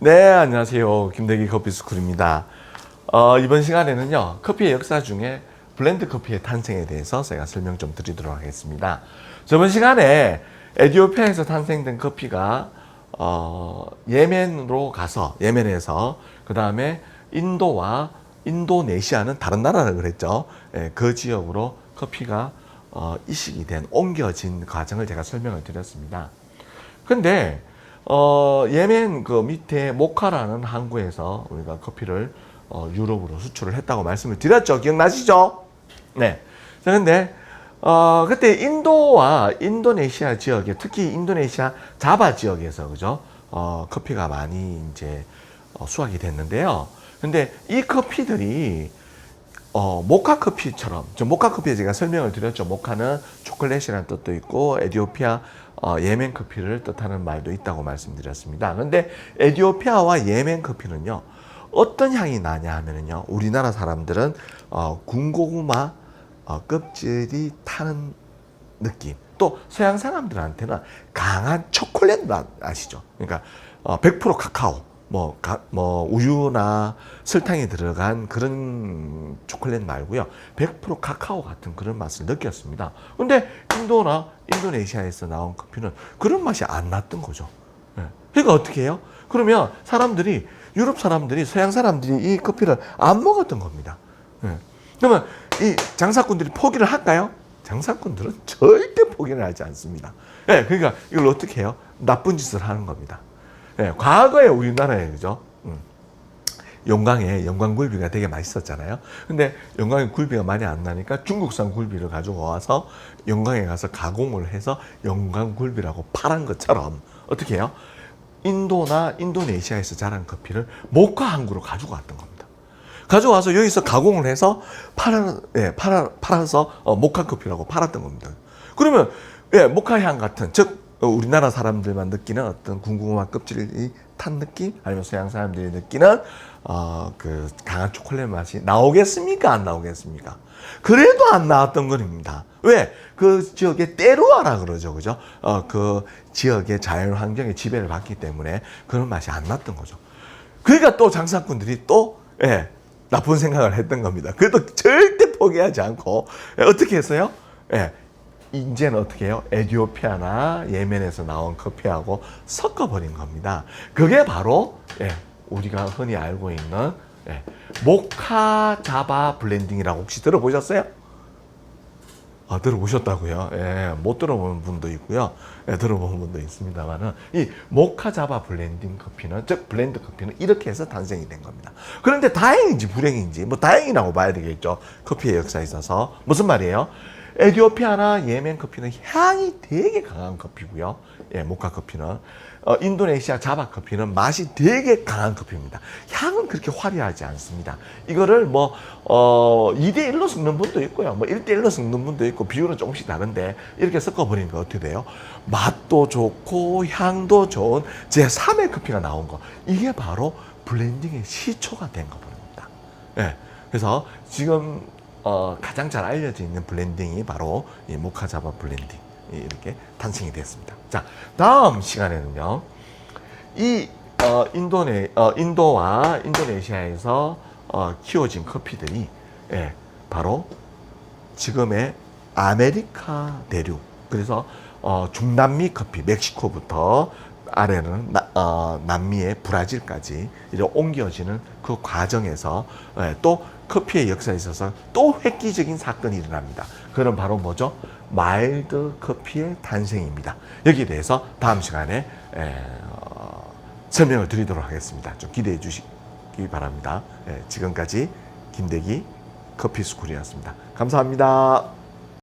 네, 안녕하세요. 김대기 커피스쿨입니다. 어, 이번 시간에는요, 커피의 역사 중에 블렌드 커피의 탄생에 대해서 제가 설명 좀 드리도록 하겠습니다. 저번 시간에 에디오피아에서 탄생된 커피가 어, 예멘으로 가서, 예멘에서, 그 다음에 인도와 인도네시아는 다른 나라라 그랬죠. 예, 그 지역으로 커피가 어, 이식이 된, 옮겨진 과정을 제가 설명을 드렸습니다. 근데 어, 예멘 그 밑에 모카라는 항구에서 우리가 커피를 어, 유럽으로 수출을 했다고 말씀을 드렸죠. 기억나시죠? 네. 자, 근데 어, 그때 인도와 인도네시아 지역에 특히 인도네시아 자바 지역에서 그죠? 어, 커피가 많이 이제 어, 수확이 됐는데요. 근데 이 커피들이 어, 모카 커피처럼, 저 모카 커피에 제가 설명을 드렸죠. 모카는 초콜릿이라는 뜻도 있고, 에디오피아, 어, 예멘 커피를 뜻하는 말도 있다고 말씀드렸습니다. 근데 에디오피아와 예멘 커피는요, 어떤 향이 나냐 하면은요, 우리나라 사람들은, 어, 군고구마, 어, 껍질이 타는 느낌. 또 서양 사람들한테는 강한 초콜릿 맛 아시죠? 그러니까 어, 100% 카카오, 뭐, 가, 뭐 우유나 설탕이 들어간 그런 초콜릿 말고요. 100% 카카오 같은 그런 맛을 느꼈습니다. 근데 인도나 인도네시아에서 나온 커피는 그런 맛이 안 났던 거죠. 예. 그러니까 어떻게 해요? 그러면 사람들이 유럽 사람들이 서양 사람들이 이 커피를 안 먹었던 겁니다. 예. 그러면 이 장사꾼들이 포기를 할까요? 장사꾼들은 절대 포기를 하지 않습니다. 예, 그러니까 이걸 어떻게 해요? 나쁜 짓을 하는 겁니다. 예, 과거에 우리나라에 그죠? 음, 용강에 영광 굴비가 되게 맛있었잖아요. 근데 영광에 굴비가 많이 안 나니까 중국산 굴비를 가지고 와서 영광에 가서 가공을 해서 영광 굴비라고 파란 것처럼 어떻게 해요? 인도나 인도네시아에서 자란 커피를 모카 항구로 가지고 왔던 겁니다. 가져와서 여기서 가공을 해서 팔아, 예, 팔아, 팔아서 어, 모카 커피라고 팔았던 겁니다. 그러면 예, 모카 향 같은 즉 어, 우리나라 사람들만 느끼는 어떤 군고구마 껍질이 탄 느낌 아니면 서양 사람들이 느끼는 어, 그 강한 초콜릿 맛이 나오겠습니까 안 나오겠습니까? 그래도 안 나왔던 겁니다. 왜? 그 지역의 때루아라 그러죠, 그죠? 어, 그 지역의 자연 환경의 지배를 받기 때문에 그런 맛이 안 났던 거죠. 그러니까 또 장사꾼들이 또 예, 나쁜 생각을 했던 겁니다. 그래도 절대 포기하지 않고 예, 어떻게 했어요? 예, 이제는 어떻게 해요? 에디오피아나 예멘에서 나온 커피하고 섞어버린 겁니다. 그게 바로 예, 우리가 흔히 알고 있는 예, 모카 자바 블렌딩이라고 혹시 들어보셨어요? 아, 들어보셨다고요? 예, 못 들어본 분도 있고요. 예, 들어본 분도 있습니다만은 이 모카 자바 블렌딩 커피는 즉 블렌드 커피는 이렇게 해서 탄생이 된 겁니다. 그런데 다행인지 불행인지 뭐 다행이라고 봐야 되겠죠. 커피의 역사에 있어서 무슨 말이에요? 에디오피아나 예멘 커피는 향이 되게 강한 커피고요. 예, 모카 커피는 어, 인도네시아 자바 커피는 맛이 되게 강한 커피입니다. 향은 그렇게 화려하지 않습니다. 이거를 뭐 어, 2대 1로 섞는 분도 있고요. 뭐 1대 1로 섞는 분도 있고 비율은 조금씩 다른데 이렇게 섞어 버리니까 어떻게 돼요? 맛도 좋고 향도 좋은 제 3의 커피가 나온 거. 이게 바로 블렌딩의 시초가 된 거입니다. 예. 그래서 지금 어, 가장 잘 알려져 있는 블렌딩이 바로 이 모카자바 블렌딩 이렇게 탄생이 됐습니다. 자, 다음 시간에는요, 이 어, 인도네 어, 인도와 인도네시아에서 어, 키워진 커피들이 예, 바로 지금의 아메리카 대륙 그래서 어, 중남미 커피 멕시코부터 아래는 나, 어, 남미의 브라질까지 이렇게 옮겨지는 그 과정에서 예, 또 커피의 역사에 있어서 또 획기적인 사건이 일어납니다. 그건 바로 뭐죠? 마일드 커피의 탄생입니다. 여기에 대해서 다음 시간에 에, 어, 설명을 드리도록 하겠습니다. 좀 기대해 주시기 바랍니다. 예, 지금까지 김대기 커피스쿨이었습니다. 감사합니다.